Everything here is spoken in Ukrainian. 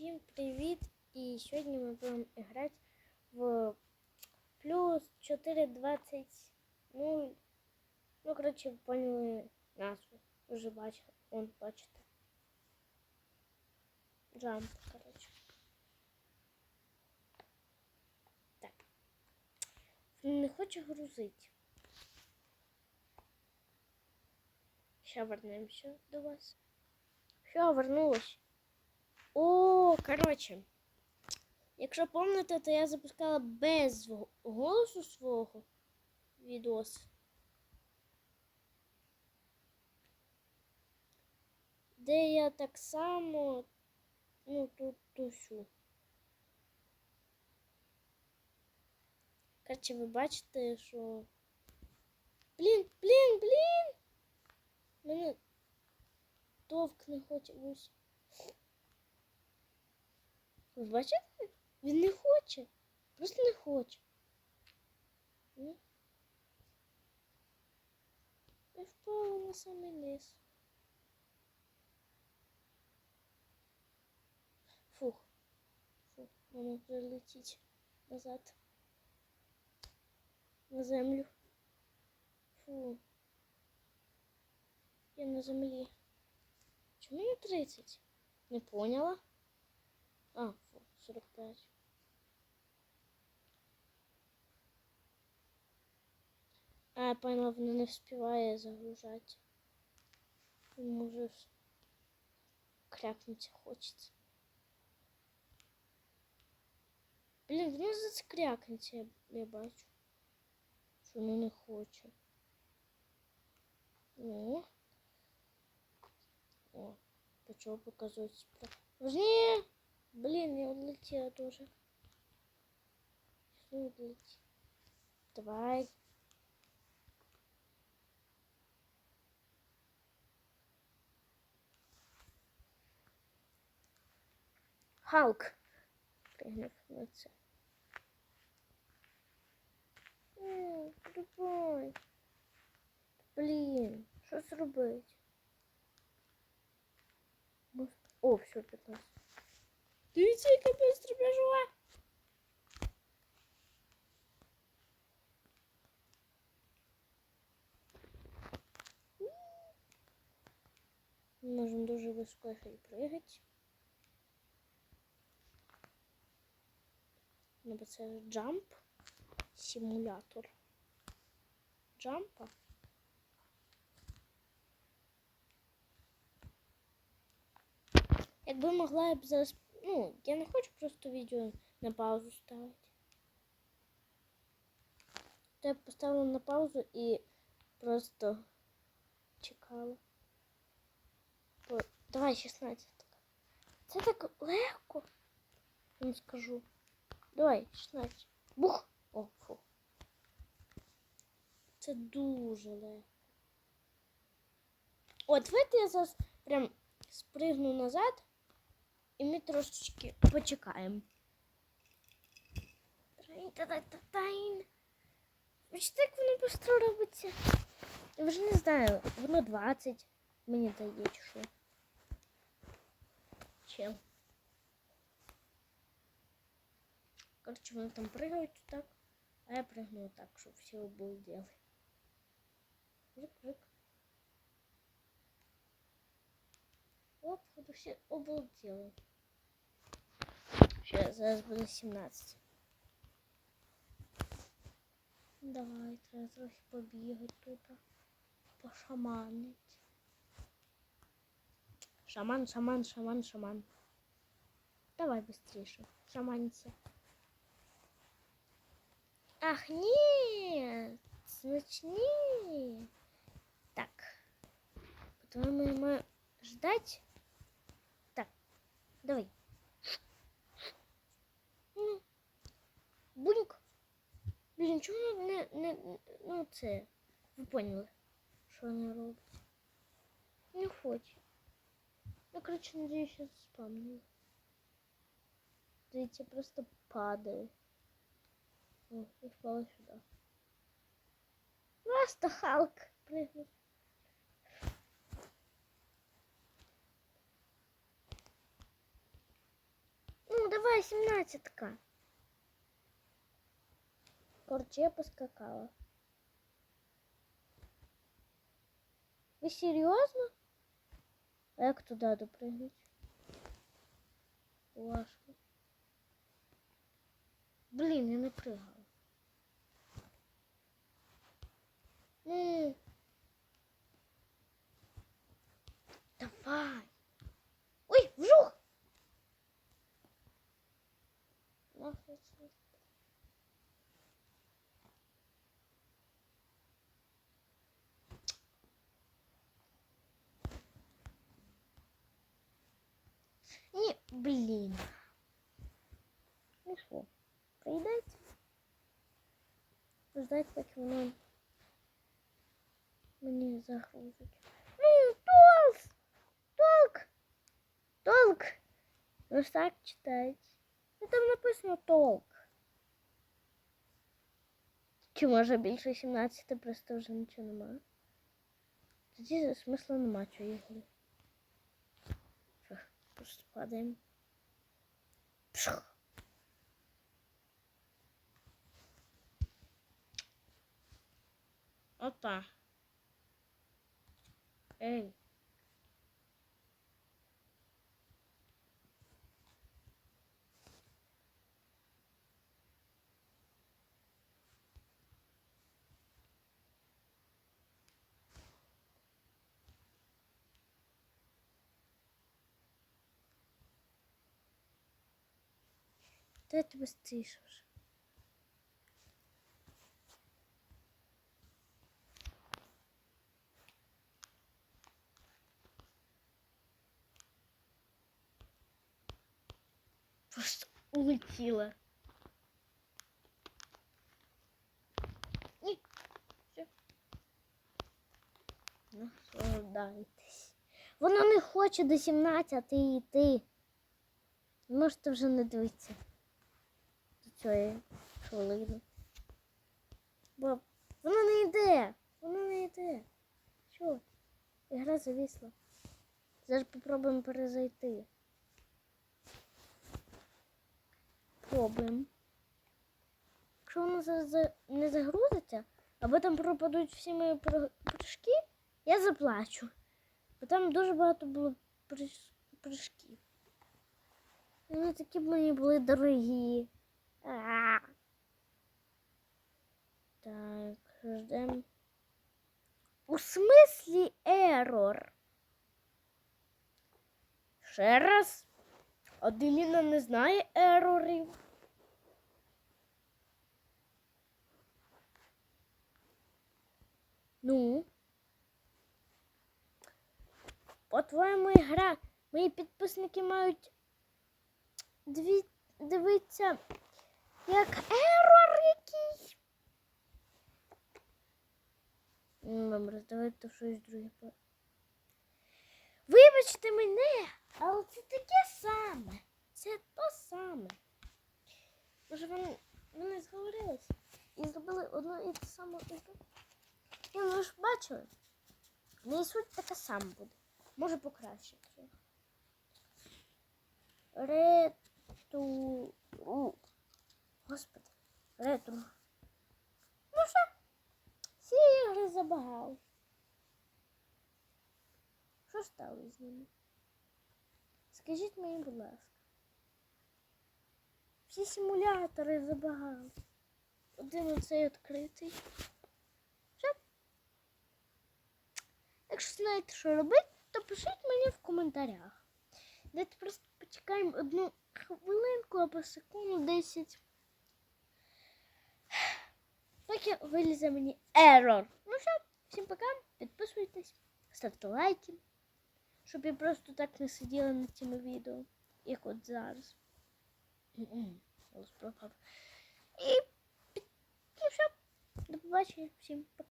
Всім привіт! І сьогодні ми будемо грати в плюс 4.20. Ну, ну, коротше, поняли назву. Вже бачите, он бачите. Джамп, коротше. Так. Не хоче грузити. Ще вернемося до вас. Все, вернулась. О, коротше. Якщо пам'ятаєте, то я запускала без голосу свого відос. Де я так само, ну, тут тусю. Коротше, ви бачите, що. Блін, блін, блін! Мене товк не хоче ось. Ви бачите? Він не хоче. Просто не хоче. Я впала на самий низ. Фух. Фух, воно прилетіть назад. На землю. Фу. Я на землі. Чому не 30? Не поняла? А, 45. А, я поняла, вона не вспіває загружати. Може вс- крякнуться хочеться. Блін, воно зацкрякнеться, я, я бачу. Що воно не хоче. О. О, почав показувати спра. Ні! Блин, я улетела тоже. Что улететь? Давай. Халк. Пригнув на це. М, Давай. Блін, що зробити? Мож- О, все, 15. Дивіться, яка быстро біжала. Можемо дуже високо ще й. Ну, бо це джамп. Симулятор. Джампа. Якби могла я б зараз. Ну, я не хочу просто відео на паузу ставити. То я поставила на паузу і просто чекала. Бо... Давай 16. Це так легко. Вам скажу. Давай, 16. Бух! О, фу. Це дуже легко. От, давайте я зараз прям спригну назад. І ми трошечки почекаємо. Тайн-та-та-та-тайн. Бачите, як воно швидко робиться? Я вже не знаю, воно 20 мені дає чи що. Чим? Коротше, вони там пригають так, а я пригну так, щоб всі обалдели. Рик-рик. Оп, щоб всі обалдели. Ще зараз буде 17. Давай, треба трохи побігати тут. Пошаманить. Шаман, шаман, шаман, шаман. Давай быстрее. Шаманиться. Ах, нет! Нет. Так. Потом мы ждать. Так, давай. Ну, Буньк. Блін, чому не, не, ну це, ви поняли, що вона робить. Не хоче. Ну, коротше, надіюсь, що спамнили. Дивіться, просто падаю. О, і впала сюди. Просто Халк прыгнув. Давай, сімнадцятка. Короче, поскакала. Ви серйозно? А як туди допригнуть? Важко. Блін, я не пригала. Блін. Ну що, прийдеться? Ждать, поки воно мені загрузить. Ну, толк! Толк! Толк! Ви ж так читаєте. Ну там написано толк. Чи може більше 17 просто вже нічого немає? Тоді смисла нема чого ігри. Що, просто падаємо. Пшух. Опа. Ей. Дайте быстріше вже. Просто улетіла. Ні. Все. Наслаждайтесь. Воно не хоче до 17 йти. Можете вже не дивитися цієї хвилини. Бо воно не йде. Воно не йде. Що? Ігра завісла. Зараз попробуємо перезайти. Пробуємо. Якщо воно за- за- не загрузиться, або там пропадуть всі мої про- прыжки, я заплачу. Бо там дуже багато було прыж- прыжків. Вони такі б мені були дорогі. Так, ждем. У смислі ерор? Ще раз. Аделіна не знає ерорів. Ну. По-твоєму, гра. Мої підписники мають дві дивитися, як ерор якийсь. Ну, Добре, давайте щось друге. Вибачте мене, але це таке саме. Це то саме. Може, вони, вони зговорились і зробили одну і ту саму ігру. Ні, ну ви ж бачили. Не суть така сама буде. Може покращити. Рету. Господи. Ретро. Ну що? Всі ігри забагали. Що стало з ними? Скажіть мені, будь ласка. Всі симулятори забагали. Один оцей відкритий. Все. Якщо знаєте, що робити, то пишіть мені в коментарях. Давайте просто почекаємо одну хвилинку або секунду 10. Поки вилізе мені ерор. Ну що, всім пока, підписуйтесь, ставте лайки, щоб я просто так не сиділа над цими відео, як от зараз. І все. До побачення всім пока.